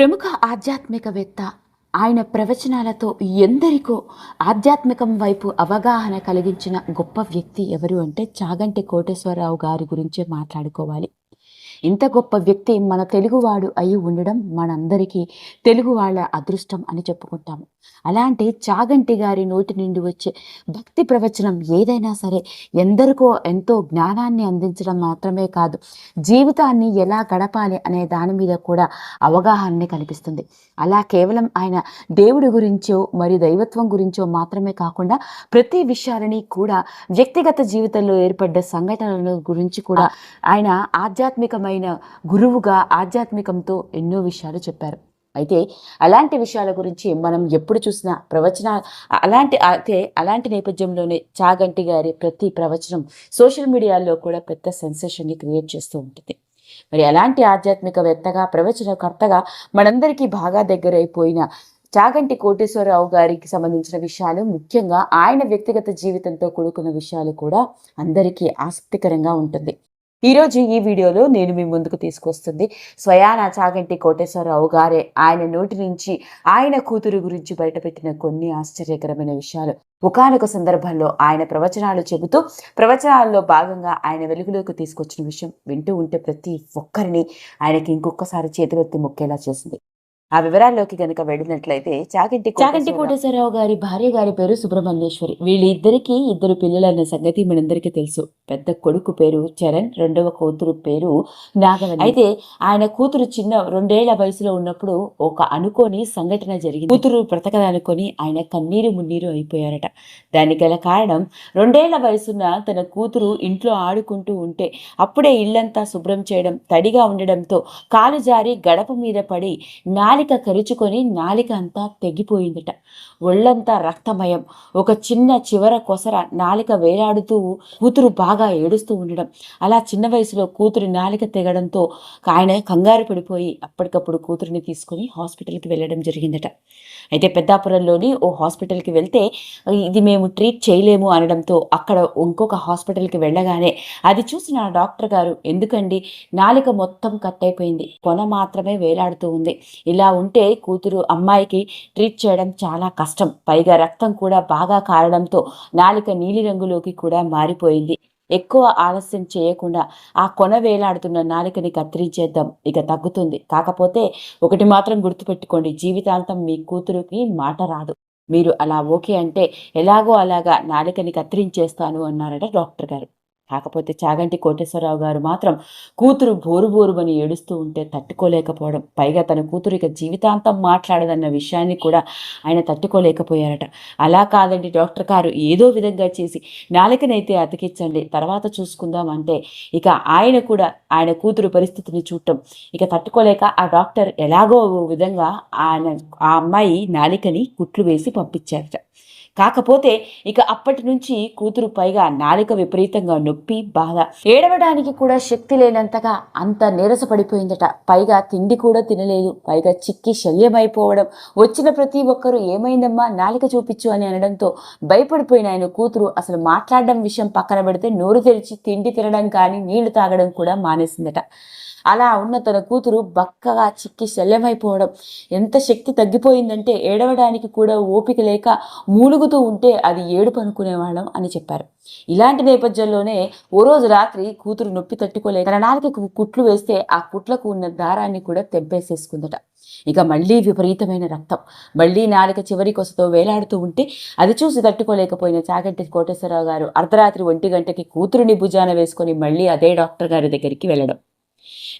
ప్రముఖ ఆధ్యాత్మికవేత్త. ఆయన ప్రవచనాలతో ఎందరికో ఆధ్యాత్మికం వైపు అవగాహన కలిగించిన గొప్ప వ్యక్తి ఎవరు అంటే చాగంటి కోటేశ్వరరావు గారి గురించే మాట్లాడుకోవాలి. ఇంత గొప్ప వ్యక్తి మన తెలుగువాడు అయి ఉండడం మనందరికీ తెలుగు వాళ్ళ అదృష్టం అని చెప్పుకుంటాము. అలాంటి చాగంటి గారి నోటి నుండి వచ్చే భక్తి ప్రవచనం ఏదైనా సరే ఎందరికో ఎంతో జ్ఞానాన్ని అందించడం మాత్రమే కాదు జీవితాన్ని ఎలా గడపాలి అనే దాని మీద కూడా అవగాహనని కల్పిస్తుంది. అలా కేవలం ఆయన దేవుడి గురించో మరి దైవత్వం గురించో మాత్రమే కాకుండా ప్రతి విషయాలని కూడా వ్యక్తిగత జీవితంలో ఏర్పడ్డ సంఘటనల గురించి కూడా ఆయన ఆధ్యాత్మికమైన గురువుగా ఆధ్యాత్మికంతో ఎన్నో విషయాలు చెప్పారు. అయితే అలాంటి విషయాల గురించి మనం ఎప్పుడు చూసినా ప్రవచన అలాంటి అయితే అలాంటి నేపథ్యంలోనే చాగంటి గారి ప్రతి ప్రవచనం సోషల్ మీడియాలో కూడా పెద్ద సెన్సేషన్ని క్రియేట్ చేస్తూ ఉంటుంది. మరి అలాంటి ఆధ్యాత్మికవేత్తగా ప్రవచనకర్తగా మనందరికీ బాగా దగ్గరైపోయిన చాగంటి కోటేశ్వరరావు గారికి సంబంధించిన విషయాలు ముఖ్యంగా ఆయన వ్యక్తిగత జీవితంతో కూడుకున్న విషయాలు కూడా అందరికీ ఆసక్తికరంగా ఉంటుంది. ఈరోజు ఈ వీడియోలో నేను మీ ముందుకు తీసుకొస్తుంది స్వయాన చాగంటి కోటేశ్వరరావు గారే. ఆయన నోటి నుంచి ఆయన కూతురు గురించి బయటపెట్టిన కొన్ని ఆశ్చర్యకరమైన విషయాలు. ఒకానొక సందర్భంలో ఆయన ప్రవచనాలు చెబుతూ ప్రవచనాల్లో భాగంగా ఆయన వెలుగులోకి తీసుకొచ్చిన విషయం వింటూ ఉంటే ప్రతి ఒక్కరిని ఆయనకి ఇంకొకసారి చేతులెత్తి మొక్కేలా చేసింది. ఆ వివరాల్లోకి గనుక వెళ్ళినట్లయితే చాగంటి చాగంటి కోటేశ్వరరావు గారి భార్య గారి పేరు సుబ్రహ్మణ్యేశ్వరి. వీళ్ళిద్దరికీ ఇద్దరు పిల్లలన్న సంగతి మనందరికీ తెలుసు. పెద్ద కొడుకు పేరు చరణ్ రెండవ కూతురు పేరు నాగవల్లి. అయితే ఆయన కూతురు చిన్న రెండేళ్ళ వయసులో ఉన్నప్పుడు ఒక అనుకోని సంఘటన జరిగింది. కూతురు బ్రతకదనుకొని ఆయన కన్నీరు మున్నీరు అయిపోయారట. దానికి గల కారణం రెండేళ్ళ వయసున్న తన కూతురు ఇంట్లో ఆడుకుంటూ ఉంటే అప్పుడే ఇల్లంతా శుభ్రం చేయడం తడిగా ఉండడంతో కాలు జారి గడప మీద పడి నాలిక కరుచుకొని నాలిక అంతా తెగిపోయిందట. ఒళ్ళంతా రక్తమయం. ఒక చిన్న చివర కొసర నాలిక వేలాడుతూ కూతురు బాగా ఏడుస్తూ ఉండడం. అలా చిన్న వయసులో కూతురు నాలిక తెగడంతో ఆయన కంగారు పడిపోయి అప్పటికప్పుడు కూతురిని తీసుకుని హాస్పిటల్కి వెళ్ళడం జరిగిందట. అయితే పెద్దాపురంలోని ఓ హాస్పిటల్కి వెళ్తే ఇది మేము ట్రీట్ చేయలేము అనడంతో అక్కడ ఇంకొక హాస్పిటల్కి వెళ్ళగానే అది చూసిన డాక్టర్ గారు ఎందుకండి? నాలిక మొత్తం కట్ అయిపోయింది. కొన మాత్రమే వేలాడుతూ ఉంది. ఇలా ఉంటే కూతురు అమ్మాయికి ట్రీట్ చేయడం చాలా కష్టం. పైగా రక్తం కూడా బాగా కారడంతో నాలిక నీలి రంగులోకి కూడా మారిపోయింది. ఎక్కువ ఆలస్యం చేయకుండా ఆ కొన వేలాడుతున్న నాలికని కత్తిరించేద్దాం. ఇక తగ్గుతుంది. కాకపోతే ఒకటి మాత్రం గుర్తుపెట్టుకోండి. జీవితాంతం మీ కూతురుకి మాట రాదు. మీరు అలా ఓకే అంటే ఎలాగో అలాగా నాలికని కత్తిరించేస్తాను అన్నారట డాక్టర్ గారు. కాకపోతే చాగంటి కోటేశ్వరరావు గారు మాత్రం కూతురు బోరు బోరుబని ఏడుస్తూ ఉంటే తట్టుకోలేకపోవడం పైగా తన కూతురు ఇక జీవితాంతం మాట్లాడదన్న విషయాన్ని కూడా ఆయన తట్టుకోలేకపోయారట. అలా కాదండి డాక్టర్ గారు ఏదో విధంగా చేసి నాలుకనైతే అతికించండి తర్వాత చూసుకుందాం అంటే ఇక ఆయన కూడా ఆయన కూతురు పరిస్థితిని చూడటం ఇక తట్టుకోలేక ఆ డాక్టర్ ఎలాగో ఓ విధంగా ఆయన ఆ అమ్మాయి నాలికని కుట్లు వేసి పంపించారట. కాకపోతే ఇక అప్పటి నుంచి కూతురు పైగా నాలిక విపరీతంగా నొప్పి బాధ. ఏడవడానికి కూడా శక్తి లేనంతగా అంత నీరసపడిపోయిందట. పైగా తిండి కూడా తినలేదు. పైగా చిక్కి శల్యమైపోవడం. వచ్చిన ప్రతి ఒక్కరూ ఏమైందమ్మా నాలిక చూపించు అని అనడంతో భయపడిపోయిన ఆయన కూతురు అసలు మాట్లాడడం విషయం పక్కన పెడితే నోరు తెరిచి తిండి తినడం కానీ నీళ్ళు తాగడం కూడా మానేసిందట. అలా ఉన్న తన కూతురు బక్కగా చిక్కి శల్యమైపోవడం. ఎంత శక్తి తగ్గిపోయిందంటే ఏడవడానికి కూడా ఓపిక లేక మూలుగుతూ ఉంటే అది ఏడుపు అనుకునేవాళ్ళం అని చెప్పారు. ఇలాంటి నేపథ్యంలోనే ఓ రోజు రాత్రి కూతురు నొప్పి తట్టుకోలేక తన నాలుకకు కుట్లు వేస్తే ఆ కుట్లకు ఉన్న దారాన్ని కూడా తెంపేసేసుకుందట. ఇక మళ్ళీ విపరీతమైన రక్తం. మళ్ళీ నాలుక చివరి కొసతో వేలాడుతూ ఉంటే అది చూసి తట్టుకోలేకపోయిన చాగంటి కోటేశ్వరరావు గారు అర్ధరాత్రి ఒంటి గంటకి కూతురుని భుజాన వేసుకొని మళ్ళీ అదే డాక్టర్ గారి దగ్గరికి వెళ్ళడం.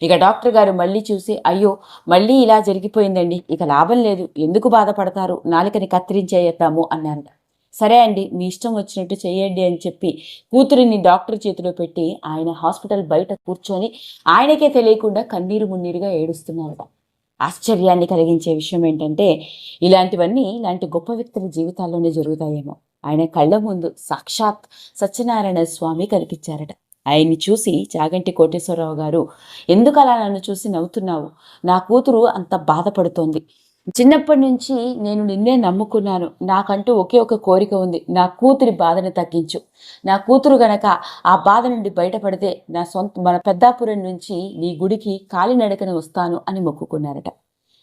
ఇక డాక్టర్ గారు మళ్ళీ చూసి అయ్యో మళ్ళీ ఇలా జరిగిపోయిందండి. ఇక లాభం లేదు. ఎందుకు బాధపడతారు? నాలుకని కత్తిరించేద్దాము అన్నారట సరే అండి మీ ఇష్టం వచ్చినట్టు చేయండి అని చెప్పి కూతురిని డాక్టర్ చేతిలో పెట్టి ఆయన హాస్పిటల్ బయట కూర్చొని ఆయనకే తెలియకుండా కన్నీరు మున్నీరుగా ఏడుస్తున్నారట. ఆశ్చర్యాన్ని కలిగించే విషయం ఏంటంటే ఇలాంటివన్నీ ఇలాంటి గొప్ప వ్యక్తుల జీవితాల్లోనే జరుగుతాయేమో. ఆయన కళ్ళ ముందు సాక్షాత్ సత్యనారాయణ స్వామి కనిపించారట. ఆయన్ని చూసి చాగంటి కోటేశ్వరరావు గారు ఎందుకు అలా నన్ను చూసి నవ్వుతున్నావు? నా కూతురు అంత బాధపడుతోంది. చిన్నప్పటి నుంచి నేను నిన్నే నమ్ముకున్నాను. నాకంటూ ఒకే ఒక కోరిక ఉంది. నా కూతురి బాధను తగ్గించు. నా కూతురు గనక ఆ బాధ నుండి బయటపడితే నా సొంత మన పెద్దాపురం నుంచి నీ గుడికి కాలినడకన వస్తాను అని మొక్కుకున్నారట.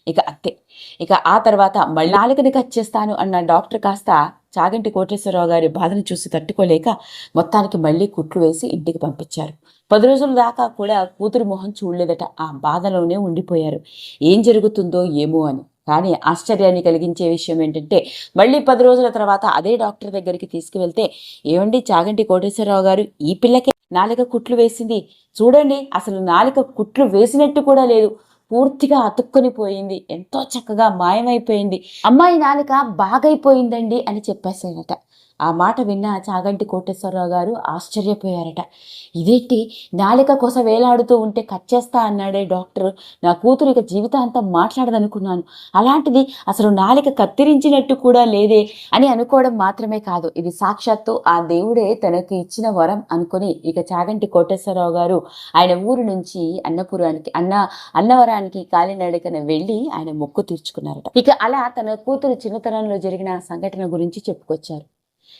ఇక అత్తే ఇక ఆ తర్వాత మళ్ళీ నాలుకని కట్ చేస్తాను అన్న డాక్టర్ కాస్త చాగంటి కోటేశ్వరరావు గారి బాధను చూసి తట్టుకోలేక మొత్తానికి మళ్ళీ కుట్లు వేసి ఇంటికి పంపించారు. పది రోజుల దాకా కూడా కూతురు మొహం చూడలేదట. ఆ బాధలోనే ఉండిపోయారు. ఏం జరుగుతుందో ఏమో అని. కానీ ఆశ్చర్యాన్ని కలిగించే విషయం ఏంటంటే మళ్ళీ పది రోజుల తర్వాత అదే డాక్టర్ దగ్గరికి తీసుకువెళ్తే ఏమండి చాగంటి కోటేశ్వరరావు గారు ఈ పిల్లకే నాలుక కుట్లు వేసింది. చూడండి అసలు నాలుక కుట్లు వేసినట్టు కూడా లేదు. పూర్తిగా అతుక్కొని పోయింది. ఎంతో చక్కగా మాయమైపోయింది. అమ్మాయి నాలుక బాగైపోయిందండి అని చెప్పేశాడట ఆ మాట విన్న చాగంటి కోటేశ్వరరావు గారు ఆశ్చర్యపోయారట. ఇదేంటి? నాలిక కోసం వేలాడుతూ ఉంటే కట్ చేస్తా అన్నాడే డాక్టర్. నా కూతురు ఇక జీవితాంతం మాట్లాడదనుకున్నాను. అలాంటిది అసలు నాలిక కత్తిరించినట్టు కూడా లేదే అని అనుకోవడం మాత్రమే కాదు. ఇది సాక్షాత్తు ఆ దేవుడే తనకి ఇచ్చిన వరం అనుకొని ఇక చాగంటి కోటేశ్వరరావు గారు ఆయన ఊరు నుంచి అన్నపురానికి అన్న అన్నవరానికి కాలినడకన వెళ్ళి ఆయన మొక్కు తీర్చుకున్నారట. ఇక అలా తన కూతురు చిన్నతనంలో జరిగిన సంఘటన గురించి చెప్పుకొచ్చారు.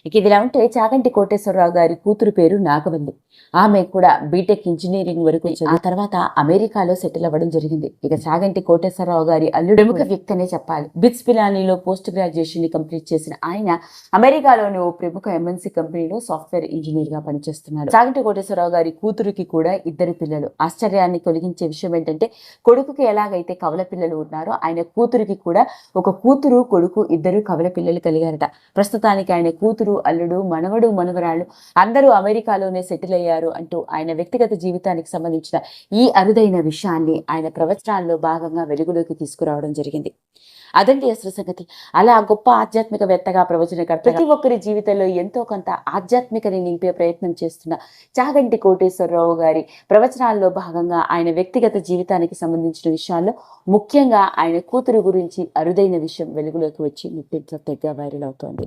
ఇక ఇదిలా ఉంటే చాగంటి కోటేశ్వరరావు గారి కూతురు పేరు నాగవల్లి. ఆమె కూడా బీటెక్ ఇంజనీరింగ్ వరకు ఆ తర్వాత అమెరికాలో సెటిల్ అవ్వడం జరిగింది. ఇక చాగంటి కోటేశ్వరరావు గారి అల్లుడు ప్రముఖ వ్యక్తి అనే చెప్పాలి. బిట్స్ పిలానీలో పోస్ట్ గ్రాడ్యుయేషన్ని కంప్లీట్ చేసిన ఆయన అమెరికాలోని ఓ ప్రముఖ ఎంఎన్సీ కంపెనీలో సాఫ్ట్వేర్ ఇంజనీర్గా పనిచేస్తున్నారు చాగంటి కోటేశ్వరరావు గారి కూతురుకి కూడా ఇద్దరు పిల్లలు. ఆశ్చర్యాన్ని కలిగించే విషయం ఏంటంటే కొడుకుకి ఎలాగైతే కవల పిల్లలు ఉన్నారో ఆయన కూతురికి కూడా ఒక కూతురు కొడుకు ఇద్దరు కవల పిల్లలు కలిగారట. ప్రస్తుతానికి ఆయన కూతురు అల్లుడు మనవడు మనుగరాళ్ళు అందరూ అమెరికాలోనే సెటిల్ అయ్యారు అంటూ ఆయన వ్యక్తిగత జీవితానికి సంబంధించిన ఈ అరుదైన విషయాన్ని ఆయన ప్రవచనాల్లో భాగంగా వెలుగులోకి తీసుకురావడం జరిగింది. అదండి అసలు సంగతి. అలా గొప్ప ఆధ్యాత్మికవేత్తగా ప్రవచనకర్త ప్రతి ఒక్కరి జీవితంలో ఎంతో కొంత ఆధ్యాత్మికని నింపే ప్రయత్నం చేస్తున్న చాగంటి కోటేశ్వరరావు గారి ప్రవచనాల్లో భాగంగా ఆయన వ్యక్తిగత జీవితానికి సంబంధించిన విషయాల్లో ముఖ్యంగా ఆయన కూతురు గురించి అరుదైన విషయం వెలుగులోకి వచ్చి నెట్టింట్లో తెగ వైరల్ అవుతోంది.